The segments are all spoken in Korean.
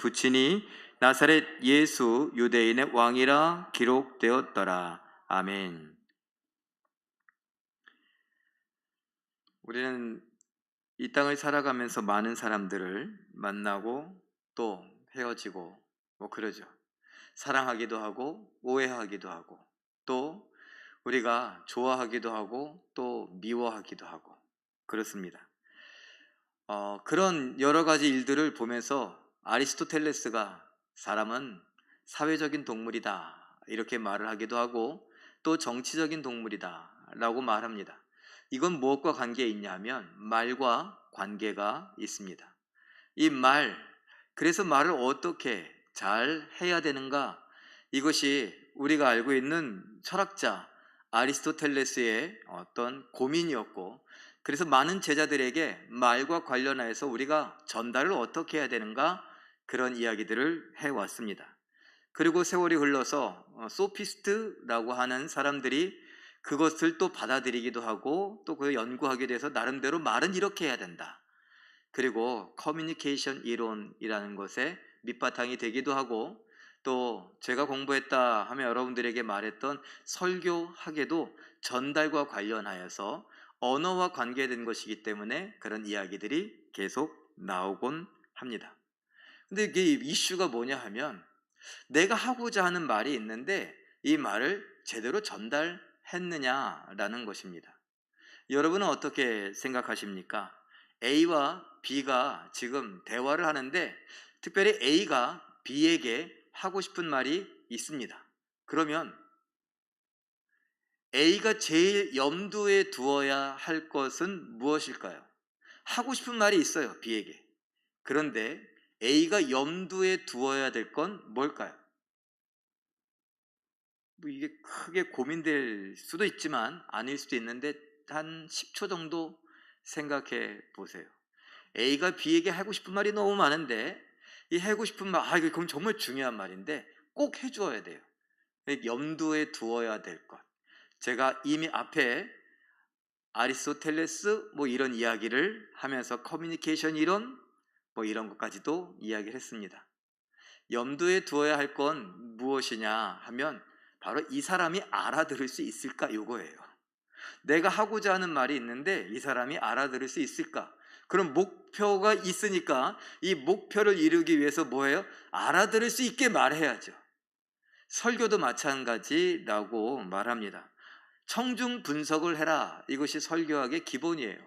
붙이니 나사렛 예수 유대인의 왕이라 기록되었더라. 아멘. 우리는 이 땅을 살아가면서 많은 사람들을 만나고 또 헤어지고 뭐 그러죠. 사랑하기도 하고 오해하기도 하고 또 우리가 좋아하기도 하고 또 미워하기도 하고 그렇습니다. 어, 그런 여러 가지 일들을 보면서 아리스토텔레스가 사람은 사회적인 동물이다 이렇게 말을 하기도 하고 또 정치적인 동물이다 라고 말합니다. 이건 무엇과 관계에 있냐면 말과 관계가 있습니다. 이 말, 그래서 말을 어떻게 잘 해야 되는가? 이것이 우리가 알고 있는 철학자 아리스토텔레스의 어떤 고민이었고, 그래서 많은 제자들에게 말과 관련해서 우리가 전달을 어떻게 해야 되는가? 그런 이야기들을 해왔습니다. 그리고 세월이 흘러서 어, 소피스트라고 하는 사람들이 그것을 또 받아들이기도 하고 또 그 연구하게 돼서 나름대로 말은 이렇게 해야 된다. 그리고 커뮤니케이션 이론이라는 것에 밑바탕이 되기도 하고 또 제가 공부했다 하면 여러분들에게 말했던 설교학에도 전달과 관련하여서 언어와 관계된 것이기 때문에 그런 이야기들이 계속 나오곤 합니다. 근데 이게 이슈가 뭐냐 하면 내가 하고자 하는 말이 있는데 이 말을 제대로 전달했느냐라는 것입니다. 여러분은 어떻게 생각하십니까? A와 B가 지금 대화를 하는데 특별히 A가 B에게 하고 싶은 말이 있습니다. 그러면 A가 제일 염두에 두어야 할 것은 무엇일까요? 하고 싶은 말이 있어요, B에게. 그런데 A가 염두에 두어야 될 건 뭘까요? 뭐 이게 크게 고민될 수도 있지만 아닐 수도 있는데 한 10초 정도 생각해 보세요. A가 B에게 하고 싶은 말이 너무 많은데 이 하고 싶은 말, 아, 이거 그럼 정말 중요한 말인데 꼭 해주어야 돼요. 염두에 두어야 될 것. 제가 이미 앞에 아리스토텔레스 뭐 이런 이야기를 하면서 커뮤니케이션 이론 뭐 이런 것까지도 이야기를 했습니다. 염두에 두어야 할 건 무엇이냐 하면 바로 이 사람이 알아들을 수 있을까 요거예요. 내가 하고자 하는 말이 있는데 이 사람이 알아들을 수 있을까? 그럼 목표가 있으니까 이 목표를 이루기 위해서 뭐예요? 알아들을 수 있게 말해야죠. 설교도 마찬가지라고 말합니다. 청중 분석을 해라. 이것이 설교학의 기본이에요.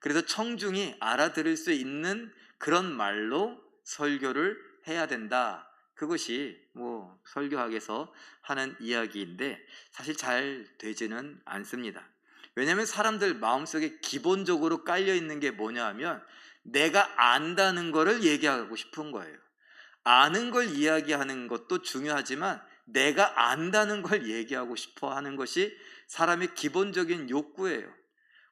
그래서 청중이 알아들을 수 있는 그런 말로 설교를 해야 된다. 그것이 뭐 설교학에서 하는 이야기인데 사실 잘 되지는 않습니다. 왜냐하면 사람들 마음속에 기본적으로 깔려 있는 게 뭐냐 하면 내가 안다는 거를 얘기하고 싶은 거예요. 아는 걸 이야기하는 것도 중요하지만 내가 안다는 걸 얘기하고 싶어 하는 것이 사람의 기본적인 욕구예요.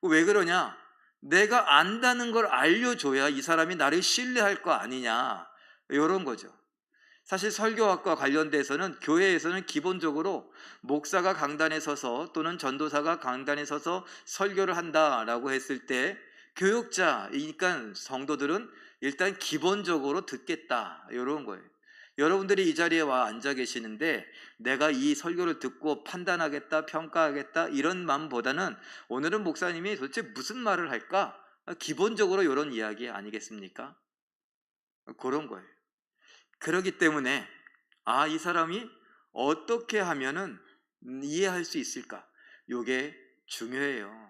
왜 그러냐? 내가 안다는 걸 알려줘야 이 사람이 나를 신뢰할 거 아니냐. 이런 거죠. 사실 설교학과 관련돼서는 교회에서는 기본적으로 목사가 강단에 서서 또는 전도사가 강단에 서서 설교를 한다라고 했을 때 교육자이니까 성도들은 일단 기본적으로 듣겠다 이런 거예요. 여러분들이 이 자리에 와 앉아 계시는데 내가 이 설교를 듣고 판단하겠다, 평가하겠다 이런 마음보다는 오늘은 목사님이 도대체 무슨 말을 할까? 기본적으로 이런 이야기 아니겠습니까? 그런 거예요. 그러기 때문에 아, 이 사람이 어떻게 하면은 이해할 수 있을까? 요게 중요해요.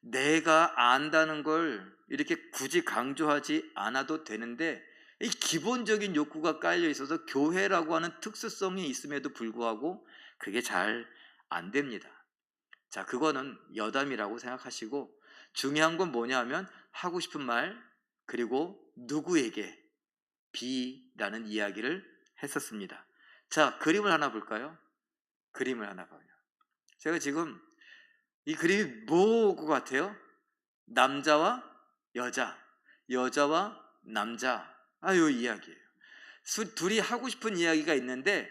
내가 안다는 걸 이렇게 굳이 강조하지 않아도 되는데 이 기본적인 욕구가 깔려 있어서 교회라고 하는 특수성이 있음에도 불구하고 그게 잘 안 됩니다. 자, 그거는 여담이라고 생각하시고 중요한 건 뭐냐면 하고 싶은 말 그리고 누구에게 B라는 이야기를 했었습니다. 자, 그림을 하나 볼까요? 그림을 하나 봐요. 제가 지금 이 그림이 뭐고 같아요? 남자와 여자, 여자와 남자. 아, 요 이야기예요. 둘이 하고 싶은 이야기가 있는데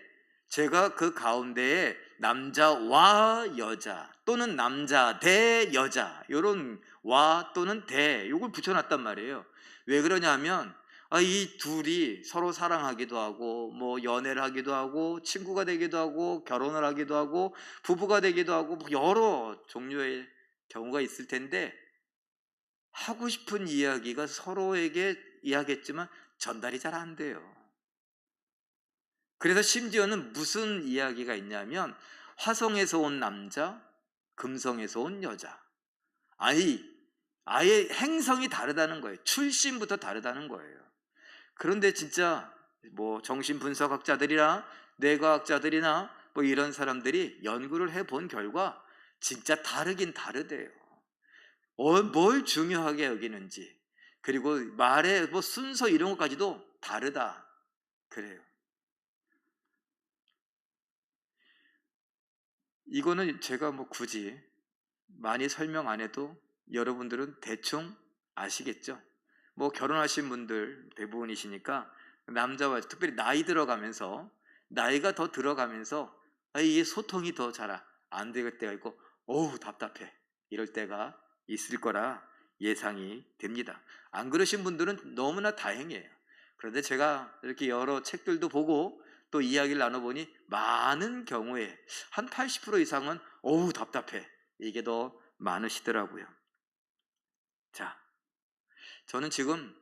제가 그 가운데에 남자와 여자 또는 남자 대 여자 요런 와 또는 대 요걸 붙여놨단 말이에요. 왜 그러냐면 아, 이 둘이 서로 사랑하기도 하고, 뭐, 연애를 하기도 하고, 친구가 되기도 하고, 결혼을 하기도 하고, 부부가 되기도 하고, 뭐 여러 종류의 경우가 있을 텐데, 하고 싶은 이야기가 서로에게 이야기했지만 전달이 잘 안 돼요. 그래서 심지어는 무슨 이야기가 있냐면, 화성에서 온 남자, 금성에서 온 여자. 아니, 아예 행성이 다르다는 거예요. 출신부터 다르다는 거예요. 그런데 진짜 뭐 정신분석학자들이나 뇌과학자들이나 뭐 이런 사람들이 연구를 해 본 결과 진짜 다르긴 다르대요. 어, 뭘 중요하게 여기는지 그리고 말의 뭐 순서 이런 것까지도 다르다 그래요. 이거는 제가 뭐 굳이 많이 설명 안 해도 여러분들은 대충 아시겠죠? 뭐 결혼하신 분들 대부분이시니까 남자와 특별히 나이 들어가면서 나이가 더 들어가면서 아, 이게 소통이 더 잘안될 때가 있고 어우 답답해 이럴 때가 있을 거라 예상이 됩니다. 안 그러신 분들은 너무나 다행이에요. 그런데 제가 이렇게 여러 책들도 보고 또 이야기를 나눠보니 많은 경우에 한 80% 이상은 어우 답답해 이게 더 많으시더라고요. 자, 저는 지금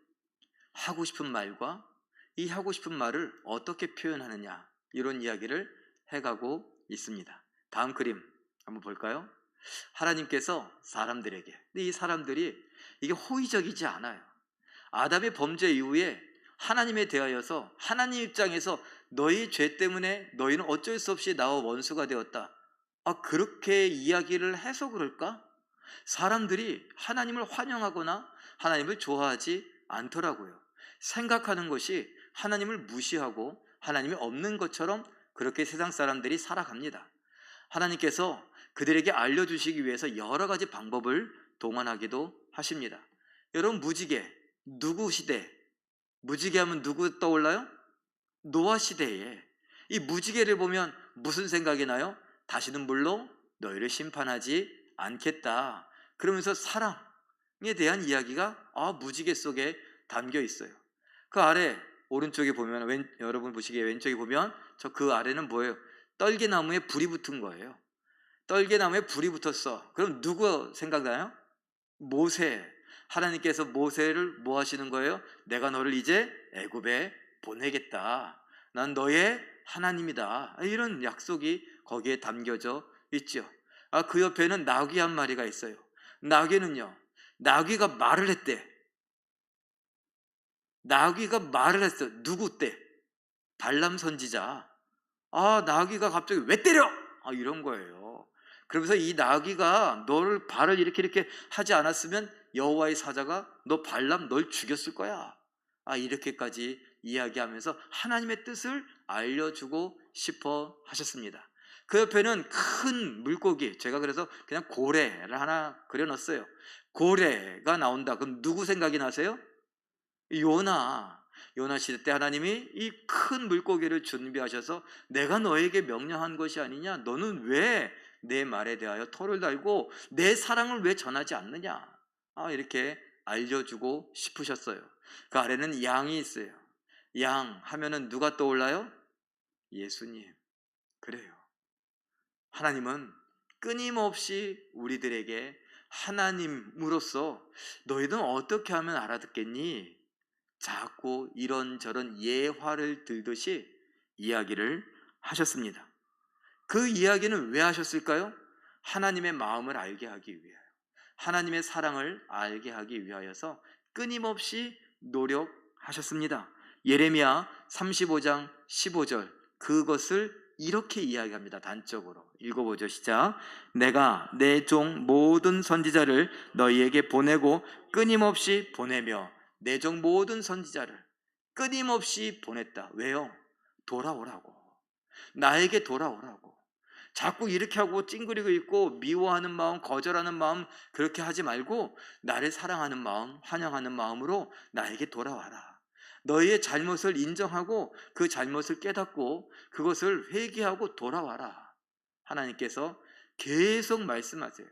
하고 싶은 말과 이 하고 싶은 말을 어떻게 표현하느냐 이런 이야기를 해가고 있습니다. 다음 그림 한번 볼까요? 하나님께서 사람들에게 근데 이 사람들이 이게 호의적이지 않아요. 아담의 범죄 이후에 하나님에 대하여서 하나님 입장에서 너희 죄 때문에 너희는 어쩔 수 없이 나와 원수가 되었다. 아 그렇게 이야기를 해서 그럴까? 사람들이 하나님을 환영하거나 하나님을 좋아하지 않더라고요. 생각하는 것이 하나님을 무시하고 하나님이 없는 것처럼 그렇게 세상 사람들이 살아갑니다. 하나님께서 그들에게 알려주시기 위해서 여러 가지 방법을 동원하기도 하십니다. 여러분, 무지개, 누구 시대? 무지개 하면 누구 떠올라요? 노아 시대에. 이 무지개를 보면 무슨 생각이 나요? 다시는 물로 너희를 심판하지 않겠다. 그러면서 사랑에 대한 이야기가 아, 무지개 속에 담겨 있어요. 그 아래 오른쪽에 보면 왼, 여러분 보시기에 왼쪽에 보면 저 그 아래는 뭐예요? 떨개나무에 불이 붙은 거예요. 떨개나무에 불이 붙었어. 그럼 누구 생각나요? 모세. 하나님께서 모세를 뭐 하시는 거예요? 내가 너를 이제 애굽에 보내겠다. 난 너의 하나님이다. 이런 약속이 거기에 담겨져 있죠. 아, 그 옆에는 나귀 한 마리가 있어요. 나귀는요, 나귀가 말을 했대. 나귀가 말을 했어. 누구 때? 발람 선지자. 아, 나귀가 갑자기 왜 때려? 아, 이런 거예요. 그러면서 이 나귀가 너를 발을 이렇게 이렇게 하지 않았으면 여호와의 사자가 너 발람 널 죽였을 거야. 아, 이렇게까지 이야기하면서 하나님의 뜻을 알려주고 싶어 하셨습니다. 그 옆에는 큰 물고기, 제가 그래서 그냥 고래를 하나 그려놨어요. 고래가 나온다. 그럼 누구 생각이 나세요? 요나. 요나 시대 때 하나님이 이 큰 물고기를 준비하셔서 내가 너에게 명령한 것이 아니냐? 너는 왜 내 말에 대하여 토를 달고 내 사랑을 왜 전하지 않느냐? 아, 이렇게 알려주고 싶으셨어요. 그 아래는 양이 있어요. 양 하면은 누가 떠올라요? 예수님. 그래요. 하나님은 끊임없이 우리들에게 하나님으로서 너희는 어떻게 하면 알아듣겠니? 자꾸 이런저런 예화를 들듯이 이야기를 하셨습니다. 그 이야기는 왜 하셨을까요? 하나님의 마음을 알게 하기 위하여. 하나님의 사랑을 알게 하기 위하여서 끊임없이 노력하셨습니다. 예레미야 35장 15절 그것을 이렇게 이야기합니다. 단적으로 읽어보죠. 시작. 내가 내 종 모든 선지자를 너희에게 보내고 끊임없이 보내며 내 종 모든 선지자를 끊임없이 보냈다. 왜요? 돌아오라고. 나에게 돌아오라고. 자꾸 이렇게 하고 찡그리고 있고 미워하는 마음, 거절하는 마음 그렇게 하지 말고 나를 사랑하는 마음, 환영하는 마음으로 나에게 돌아와라. 너희의 잘못을 인정하고 그 잘못을 깨닫고 그것을 회개하고 돌아와라. 하나님께서 계속 말씀하세요.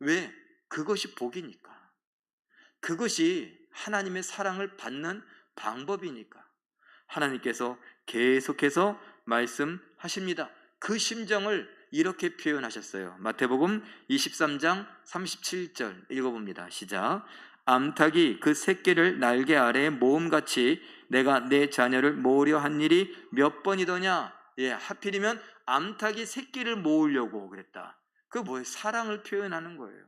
왜? 그것이 복이니까. 그것이 하나님의 사랑을 받는 방법이니까 하나님께서 계속해서 말씀하십니다. 그 심정을 이렇게 표현하셨어요. 마태복음 23장 37절 읽어봅니다. 시작. 암탉이 그 새끼를 날개 아래에 모음같이 내가 내 자녀를 모으려 한 일이 몇 번이더냐? 예, 하필이면 암탉이 새끼를 모으려고 그랬다. 그 뭐예요? 사랑을 표현하는 거예요.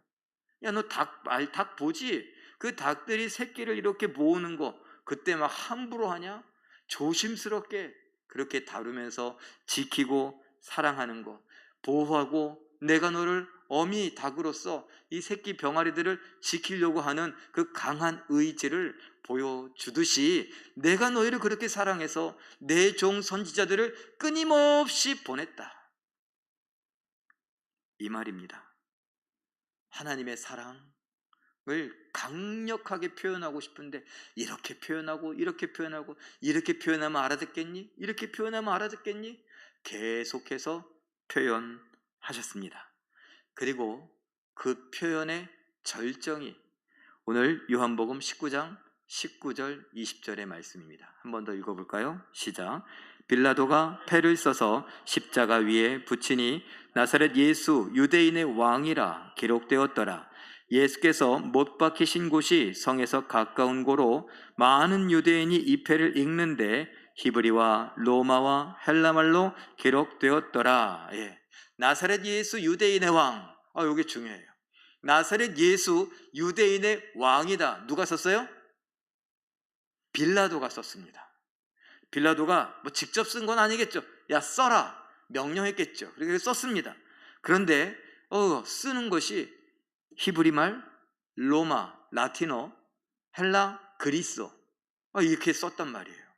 야, 너 닭, 알, 닭 보지? 그 닭들이 새끼를 이렇게 모으는 거, 그때 막 함부로 하냐? 조심스럽게 그렇게 다루면서 지키고 사랑하는 것, 보호하고 내가 너를 어미 닭으로서 이 새끼 병아리들을 지키려고 하는 그 강한 의지를 보여주듯이 내가 너희를 그렇게 사랑해서 내 종 선지자들을 끊임없이 보냈다. 이 말입니다. 하나님의 사랑을 강력하게 표현하고 싶은데 이렇게 표현하고 이렇게 표현하고 이렇게 표현하면 알아듣겠니? 이렇게 표현하면 알아듣겠니? 계속해서 표현하셨습니다. 그리고 그 표현의 절정이 오늘 요한복음 19장 19절 20절의 말씀입니다. 한 번 더 읽어볼까요? 시작. 빌라도가 패를 써서 십자가 위에 붙이니 나사렛 예수 유대인의 왕이라 기록되었더라. 예수께서 못 박히신 곳이 성에서 가까운 고로 많은 유대인이 이 패를 읽는데 히브리와 로마와 헬라말로 기록되었더라. 예. 나사렛 예수 유대인의 왕. 아, 이게 중요해요. 나사렛 예수 유대인의 왕이다. 누가 썼어요? 빌라도가 썼습니다. 빌라도가 뭐 직접 쓴 건 아니겠죠. 야, 써라. 명령했겠죠. 그렇게 썼습니다. 그런데 어, 쓰는 것이 히브리 말, 로마, 라틴어, 헬라, 그리스어 아, 이렇게 썼단 말이에요.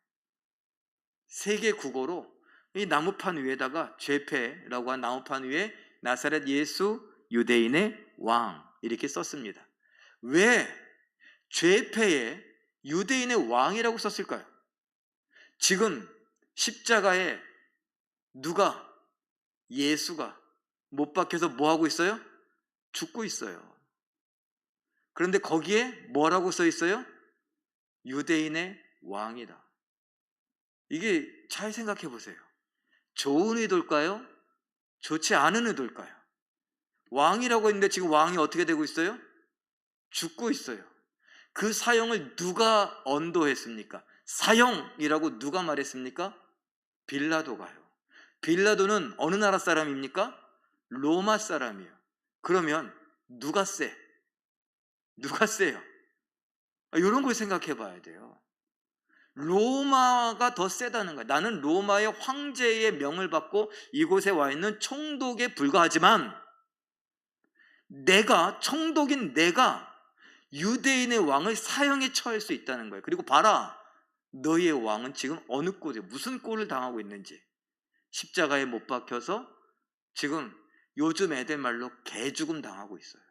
세계 국어로 이 나무판 위에다가 죄패라고 한 나무판 위에 나사렛 예수 유대인의 왕 이렇게 썼습니다. 왜 죄패에 유대인의 왕이라고 썼을까요? 지금 십자가에 누가 예수가 못 박혀서 뭐 하고 있어요? 죽고 있어요. 그런데 거기에 뭐라고 써 있어요? 유대인의 왕이다. 이게 잘 생각해 보세요. 좋은 의도일까요? 좋지 않은 의도일까요? 왕이라고 했는데 지금 왕이 어떻게 되고 있어요? 죽고 있어요. 그 사형을 누가 언도했습니까? 사형이라고 누가 말했습니까? 빌라도가요. 빌라도는 어느 나라 사람입니까? 로마 사람이에요. 그러면 누가 세? 누가 세요? 이런 걸 생각해 봐야 돼요. 로마가 더 세다는 거야. 나는 로마의 황제의 명을 받고 이곳에 와 있는 총독에 불과하지만 내가 총독인 내가 유대인의 왕을 사형에 처할 수 있다는 거예요. 그리고 봐라. 너희의 왕은 지금 어느 꼴에 무슨 꼴을 당하고 있는지 십자가에 못 박혀서 지금 요즘 애들 말로 개죽음 당하고 있어요.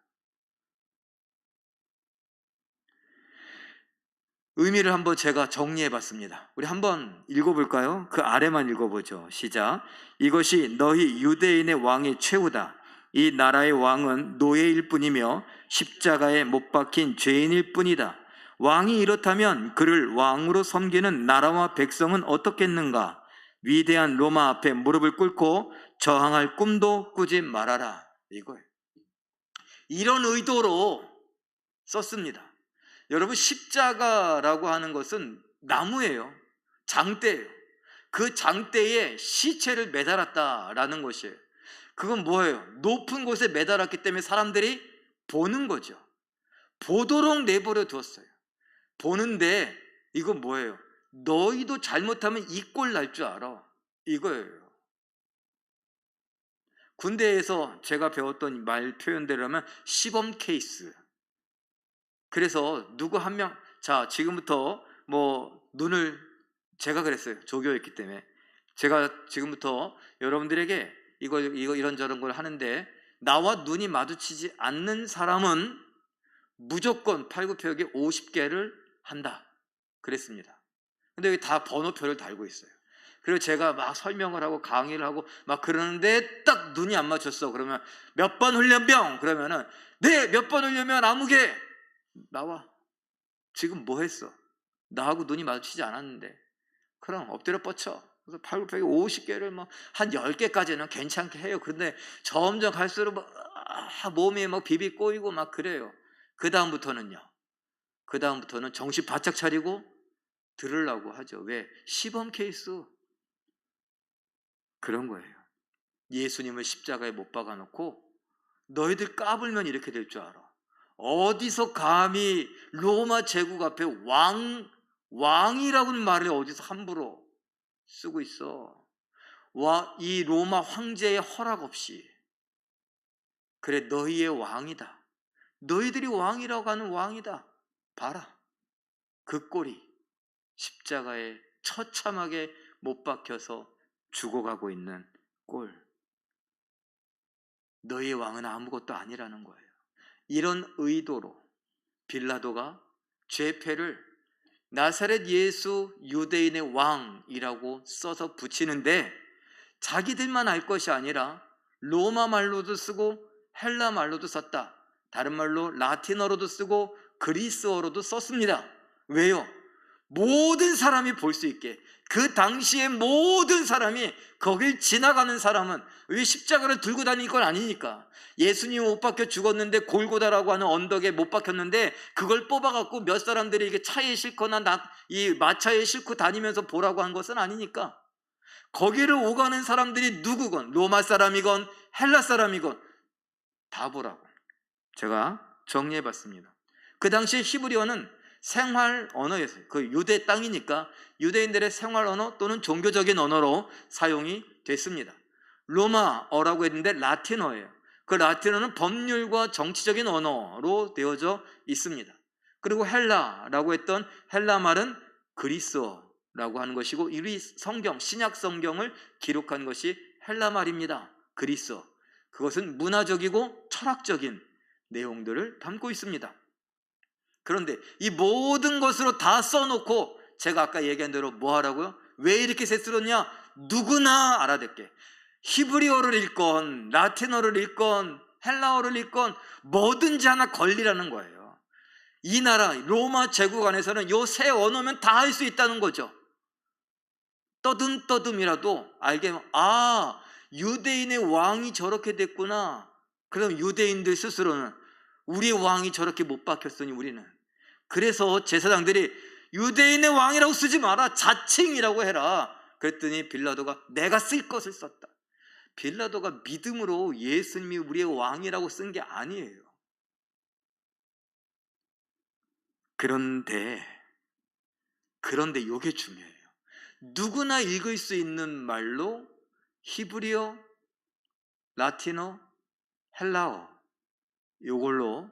의미를 한번 제가 정리해 봤습니다. 우리 한번 읽어볼까요? 그 아래만 읽어보죠. 시작. 이것이 너희 유대인의 왕의 최후다. 이 나라의 왕은 노예일 뿐이며 십자가에 못 박힌 죄인일 뿐이다. 왕이 이렇다면 그를 왕으로 섬기는 나라와 백성은 어떻겠는가? 위대한 로마 앞에 무릎을 꿇고 저항할 꿈도 꾸지 말아라. 이거예요. 이런 의도로 썼습니다. 여러분 십자가라고 하는 것은 나무예요. 장대예요. 그 장대에 시체를 매달았다라는 것이에요. 그건 뭐예요? 높은 곳에 매달았기 때문에 사람들이 보는 거죠. 보도록 내버려 두었어요. 보는데 이거 뭐예요? 너희도 잘못하면 이 꼴 날 줄 알아. 이거예요. 군대에서 제가 배웠던 말 표현대로 하면 시범 케이스. 그래서 누구 한 명, 자, 지금부터 뭐 눈을 제가 그랬어요. 조교였기 때문에. 제가 지금부터 여러분들에게 이거, 이거 이런저런 걸 하는데 나와 눈이 마주치지 않는 사람은 무조건 팔굽혀펴기 50개를 한다. 그랬습니다. 근데 여기 다 번호표를 달고 있어요. 그리고 제가 막 설명을 하고 강의를 하고 막 그러는데 딱 눈이 안 맞췄어. 그러면 몇 번 훈련병? 그러면은 네, 몇 번 훈련면 아무개 나와. 지금 뭐 했어? 나하고 눈이 마주치지 않았는데 그럼 엎드려 뻗쳐. 그래서 팔굽혀펴기 50개를 뭐 한 10개까지는 괜찮게 해요. 그런데 점점 갈수록 막, 아, 몸이 막 비비 꼬이고 막 그래요. 그 다음부터는요. 그 다음부터는 정신 바짝 차리고 들으려고 하죠. 왜? 시범 케이스. 그런 거예요. 예수님을 십자가에 못 박아 놓고 너희들 까불면 이렇게 될 줄 알아. 어디서 감히 로마 제국 앞에 왕 왕이라고는 말을 어디서 함부로 쓰고 있어. 와, 이 로마 황제의 허락 없이. 그래, 너희의 왕이다. 너희들이 왕이라고 하는 왕이다. 봐라. 그 꼴이 십자가에 처참하게 못 박혀서 죽어가고 있는 꼴. 너희의 왕은 아무것도 아니라는 거예요. 이런 의도로 빌라도가 죄패를 나사렛 예수 유대인의 왕이라고 써서 붙이는데 자기들만 알 것이 아니라 로마 말로도 쓰고 헬라 말로도 썼다. 다른 말로 라틴어로도 쓰고 그리스어로도 썼습니다. 왜요? 모든 사람이 볼 수 있게 그 당시에 모든 사람이 거길 지나가는 사람은 왜 십자가를 들고 다닐 건 아니니까. 예수님 못 박혀 죽었는데 골고다라고 하는 언덕에 못 박혔는데 그걸 뽑아갖고 몇 사람들이 이게 차에 싣거나 나, 이 마차에 싣고 다니면서 보라고 한 것은 아니니까. 거기를 오가는 사람들이 누구건? 로마 사람이건? 헬라 사람이건? 다 보라고. 제가 정리해 봤습니다. 그 당시에 히브리어는 생활 언어였어요. 그 유대 땅이니까 유대인들의 생활 언어 또는 종교적인 언어로 사용이 됐습니다. 로마어라고 했는데 라틴어예요. 그 라틴어는 법률과 정치적인 언어로 되어져 있습니다. 그리고 헬라라고 했던 헬라 말은 그리스어라고 하는 것이고 이 성경 신약 성경을 기록한 것이 헬라 말입니다. 그리스어. 그것은 문화적이고 철학적인 내용들을 담고 있습니다. 그런데 이 모든 것으로 다 써놓고 제가 아까 얘기한 대로 뭐 하라고요? 왜 이렇게 세쓰렸냐? 누구나 알아듣게. 히브리어를 읽건, 라틴어를 읽건, 헬라어를 읽건 뭐든지 하나 걸리라는 거예요. 이 나라, 로마 제국 안에서는 요 세 언어면 다 할 수 있다는 거죠. 떠듬떠듬이라도 알게, 아, 유대인의 왕이 저렇게 됐구나. 그럼 유대인들 스스로는 우리 왕이 저렇게 못 박혔으니 우리는 그래서 제사장들이 유대인의 왕이라고 쓰지 마라. 자칭이라고 해라. 그랬더니 빌라도가 내가 쓸 것을 썼다. 빌라도가 믿음으로 예수님이 우리의 왕이라고 쓴 게 아니에요. 그런데, 그런데 이게 중요해요. 누구나 읽을 수 있는 말로 히브리어, 라틴어, 헬라어, 이걸로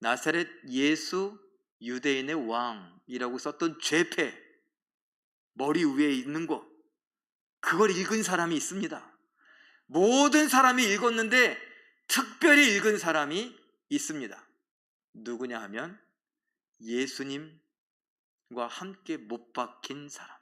나사렛 예수 유대인의 왕이라고 썼던 죄패 머리 위에 있는 거 그걸 읽은 사람이 있습니다. 모든 사람이 읽었는데 특별히 읽은 사람이 있습니다. 누구냐 하면 예수님과 함께 못 박힌 사람.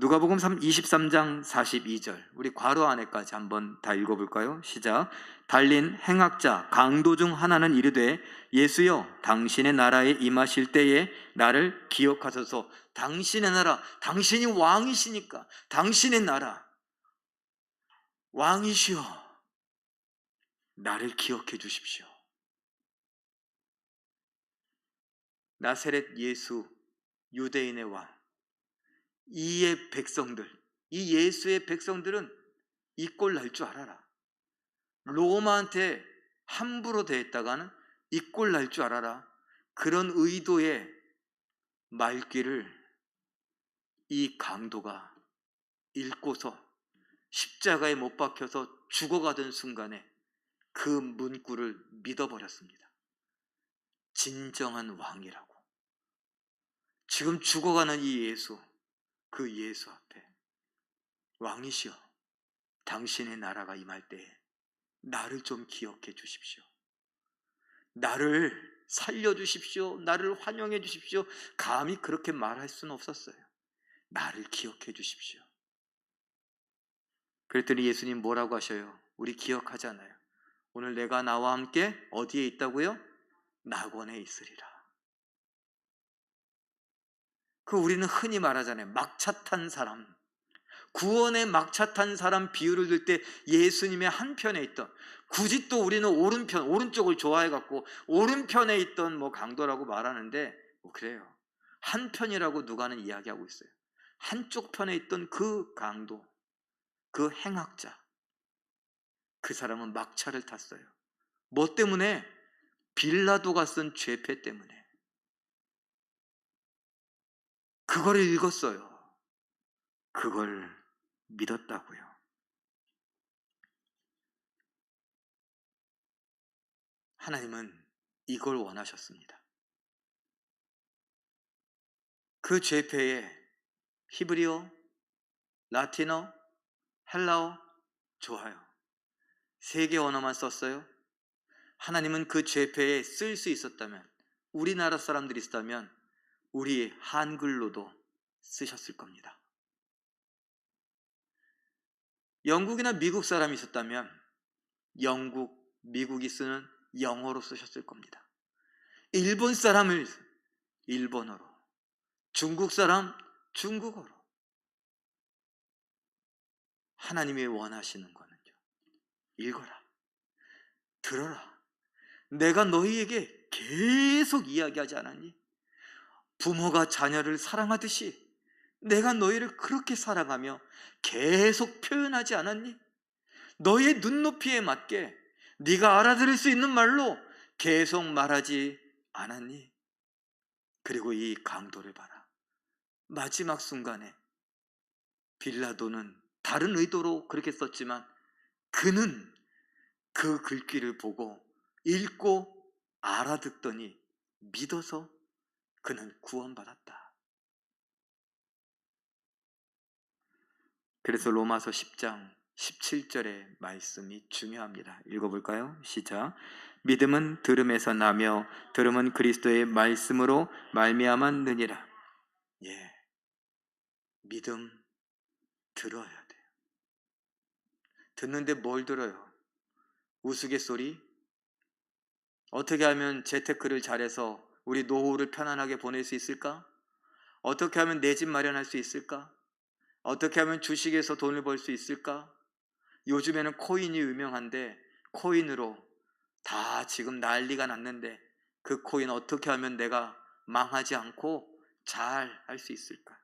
누가복음 23장 42절. 우리 괄호 안에까지 한번 다 읽어볼까요? 시작. 달린 행악자 강도 중 하나는 이르되 예수여 당신의 나라에 임하실 때에 나를 기억하소서. 당신의 나라 당신이 왕이시니까. 당신의 나라 왕이시여. 나를 기억해 주십시오. 나세렛 예수 유대인의 왕 이의 백성들, 이 예수의 백성들은 이 꼴 날 줄 알아라. 로마한테 함부로 대했다가는 이 꼴 날 줄 알아라. 그런 의도의 말귀를 이 강도가 읽고서 십자가에 못 박혀서 죽어가던 순간에 그 문구를 믿어버렸습니다. 진정한 왕이라고. 지금 죽어가는 이 예수, 그 예수 앞에 왕이시여 당신의 나라가 임할 때 나를 좀 기억해 주십시오. 나를 살려 주십시오. 나를 환영해 주십시오. 감히 그렇게 말할 수는 없었어요. 나를 기억해 주십시오. 그랬더니 예수님 뭐라고 하셔요? 우리 기억하잖아요. 오늘 내가 나와 함께 어디에 있다고요? 낙원에 있으리라. 그 우리는 흔히 말하잖아요. 막차 탄 사람. 구원의 막차 탄 사람 비유를 들 때 예수님의 한편에 있던 굳이 또 우리는 오른편 오른쪽을 좋아해 갖고 오른편에 있던 뭐 강도라고 말하는데 뭐 그래요. 한편이라고 누가는 이야기하고 있어요. 한쪽 편에 있던 그 강도, 그 행악자. 그 사람은 막차를 탔어요. 뭐 때문에? 빌라도가 쓴 죄패 때문에. 그걸 읽었어요. 그걸 믿었다고요. 하나님은 이걸 원하셨습니다. 그 죄패에 히브리어, 라틴어, 헬라어 좋아요. 세 개 언어만 썼어요. 하나님은 그 죄패에 쓸수 있었다면 우리나라 사람들이 있었다면 우리 한글로도 쓰셨을 겁니다. 영국이나 미국 사람이 있었다면 영국, 미국이 쓰는 영어로 쓰셨을 겁니다. 일본 사람을 일본어로, 중국 사람 중국어로. 하나님이 원하시는 거는요. 읽어라. 들어라. 내가 너희에게 계속 이야기하지 않았니? 부모가 자녀를 사랑하듯이 내가 너희를 그렇게 사랑하며 계속 표현하지 않았니? 너의 눈높이에 맞게 네가 알아들을 수 있는 말로 계속 말하지 않았니? 그리고 이 강도를 봐라. 마지막 순간에 빌라도는 다른 의도로 그렇게 썼지만 그는 그 글귀를 보고 읽고 알아듣더니 믿어서 그는 구원받았다. 그래서 로마서 10장 17절의 말씀이 중요합니다. 읽어볼까요? 시작. 믿음은 들음에서 나며 들음은 그리스도의 말씀으로 말미암았느니라. 예, 믿음 들어야 돼요. 듣는데 뭘 들어요? 우스갯소리? 어떻게 하면 재테크를 잘해서 우리 노후를 편안하게 보낼 수 있을까? 어떻게 하면 내 집 마련할 수 있을까? 어떻게 하면 주식에서 돈을 벌 수 있을까? 요즘에는 코인이 유명한데 코인으로 다 지금 난리가 났는데 그 코인 어떻게 하면 내가 망하지 않고 잘 할 수 있을까?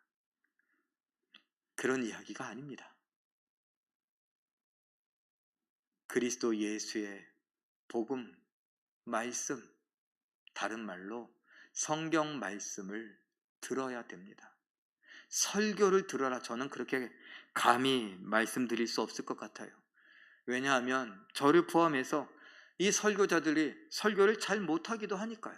그런 이야기가 아닙니다. 그리스도 예수의 복음, 말씀, 다른 말로 성경 말씀을 들어야 됩니다. 설교를 들어라. 저는 그렇게 감히 말씀드릴 수 없을 것 같아요. 왜냐하면 저를 포함해서 이 설교자들이 설교를 잘 못하기도 하니까요.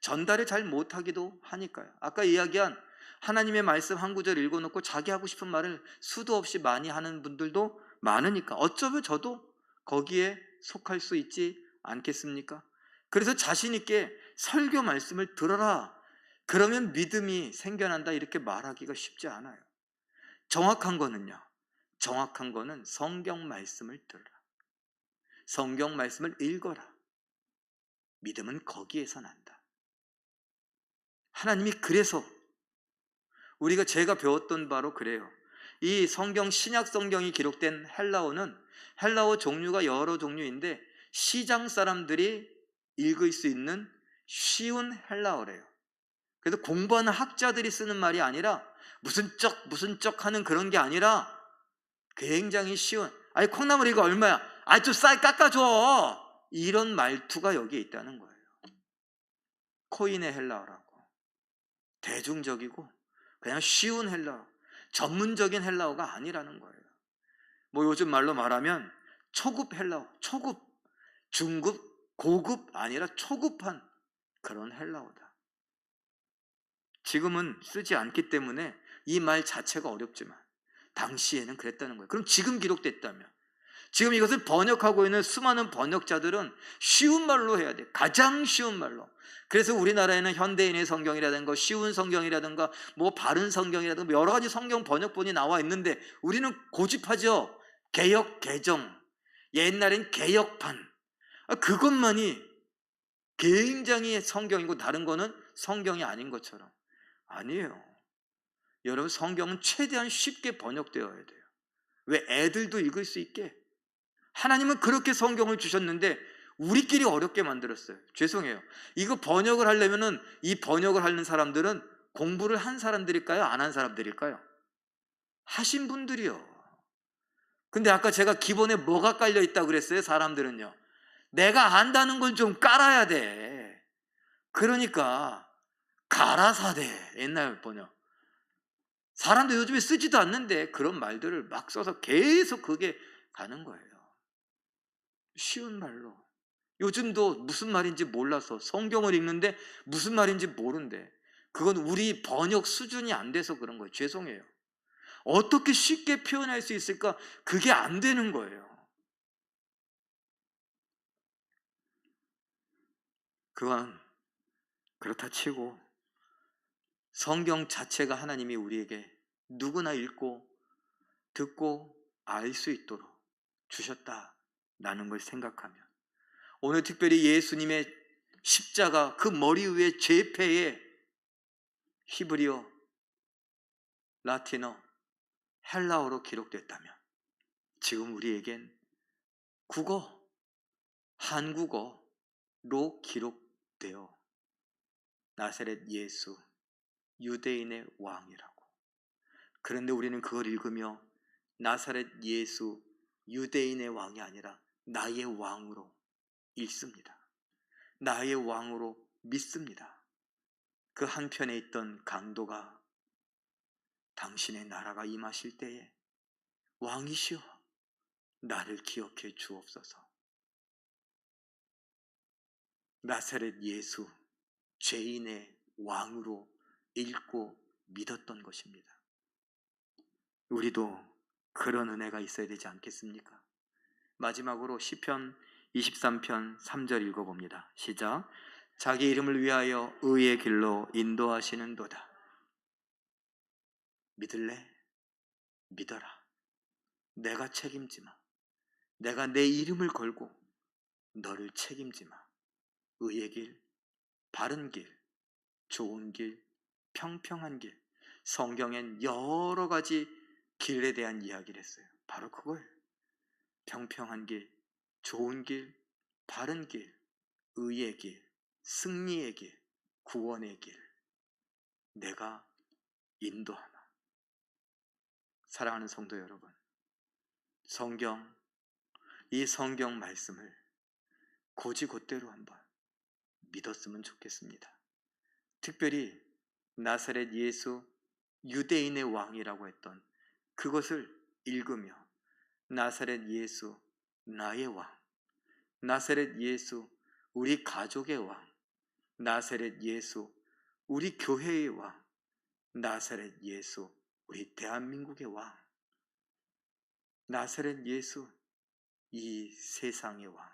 전달을 잘 못하기도 하니까요. 아까 이야기한 하나님의 말씀 한 구절 읽어놓고 자기 하고 싶은 말을 수도 없이 많이 하는 분들도 많으니까 어쩌면 저도 거기에 속할 수 있지 않겠습니까? 그래서 자신있게 설교 말씀을 들어라. 그러면 믿음이 생겨난다. 이렇게 말하기가 쉽지 않아요. 정확한 거는요. 정확한 거는 성경 말씀을 들어라. 성경 말씀을 읽어라. 믿음은 거기에서 난다. 하나님이 그래서 우리가 제가 배웠던 바로 그래요. 이 성경 신약 성경이 기록된 헬라어는 헬라어 종류가 여러 종류인데 시장 사람들이 읽을 수 있는 쉬운 헬라어래요. 그래서 공부하는 학자들이 쓰는 말이 아니라 무슨 쩍 무슨 쩍 하는 그런 게 아니라 굉장히 쉬운 아니 콩나물 이거 얼마야? 아이 좀쌀 깎아줘 이런 말투가 여기에 있다는 거예요. 코인의 헬라어라고 대중적이고 그냥 쉬운 헬라어 전문적인 헬라어가 아니라는 거예요. 뭐 요즘 말로 말하면 초급 헬라어, 초급, 중급, 고급 아니라 초급한 그런 헬라어다. 지금은 쓰지 않기 때문에 이 말 자체가 어렵지만 당시에는 그랬다는 거예요. 그럼 지금 기록됐다면 지금 이것을 번역하고 있는 수많은 번역자들은 쉬운 말로 해야 돼. 가장 쉬운 말로. 그래서 우리나라에는 현대인의 성경이라든가 쉬운 성경이라든가 뭐 바른 성경이라든가 여러 가지 성경 번역본이 나와 있는데 우리는 고집하죠. 개혁 개정. 옛날엔 개혁판. 아, 그것만이 굉장히 성경이고 다른 거는 성경이 아닌 것처럼. 아니에요. 여러분 성경은 최대한 쉽게 번역되어야 돼요. 왜 애들도 읽을 수 있게 하나님은 그렇게 성경을 주셨는데 우리끼리 어렵게 만들었어요. 죄송해요. 이거 번역을 하려면은 이 번역을 하는 사람들은 공부를 한 사람들일까요? 안 한 사람들일까요? 하신 분들이요. 근데 아까 제가 기본에 뭐가 깔려 있다고 그랬어요? 사람들은요. 내가 안다는 걸좀 깔아야 돼. 그러니까 가라사대 옛날 번역. 사람들 요즘에 쓰지도 않는데 그런 말들을 막 써서 계속 그게 가는 거예요. 쉬운 말로. 요즘도 무슨 말인지 몰라서 성경을 읽는데 무슨 말인지 모른대. 그건 우리 번역 수준이 안 돼서 그런 거예요. 죄송해요. 어떻게 쉽게 표현할 수 있을까? 그게 안 되는 거예요. 그건 그렇다 치고 성경 자체가 하나님이 우리에게 누구나 읽고 듣고 알 수 있도록 주셨다라는 걸 생각하면 오늘 특별히 예수님의 십자가 그 머리 위에 제패에 히브리어, 라틴어, 헬라어로 기록됐다면 지금 우리에겐 국어, 한국어로 기록 되어 나사렛 예수, 유대인의 왕이라고. 그런데 우리는 그걸 읽으며 나사렛 예수, 유대인의 왕이 아니라 나의 왕으로 읽습니다. 나의 왕으로 믿습니다. 그 한편에 있던 강도가 당신의 나라가 임하실 때에 왕이시여 나를 기억해 주옵소서. 나사렛 예수 죄인의 왕으로 읽고 믿었던 것입니다. 우리도 그런 은혜가 있어야 되지 않겠습니까? 마지막으로 시편 23편 3절 읽어봅니다. 시작. 자기 이름을 위하여 의의 길로 인도하시는도다. 믿을래? 믿어라. 내가 책임지마. 내가 내 이름을 걸고 너를 책임지마. 의의 길, 바른 길, 좋은 길, 평평한 길. 성경엔 여러 가지 길에 대한 이야기를 했어요. 바로 그거예요. 평평한 길, 좋은 길, 바른 길, 의의 길, 승리의 길, 구원의 길. 내가 인도하마. 사랑하는 성도 여러분, 성경, 이 성경 말씀을 고지곧대로 한번 믿었으면 좋겠습니다. 특별히 나사렛 예수 유대인의 왕이라고 했던 그것을 읽으며 나사렛 예수 나의 왕, 나사렛 예수 우리 가족의 왕, 나사렛 예수 우리 교회의 왕, 나사렛 예수 우리 대한민국의 왕, 나사렛 예수 이 세상의 왕,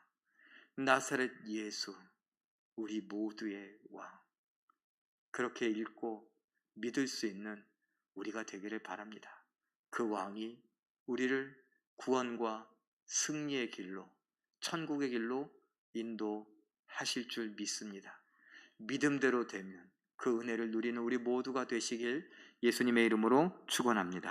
나사렛 예수 우리 모두의 왕. 그렇게 읽고 믿을 수 있는 우리가 되기를 바랍니다. 그 왕이 우리를 구원과 승리의 길로, 천국의 길로 인도하실 줄 믿습니다. 믿음대로 되면 그 은혜를 누리는 우리 모두가 되시길 예수님의 이름으로 축원합니다.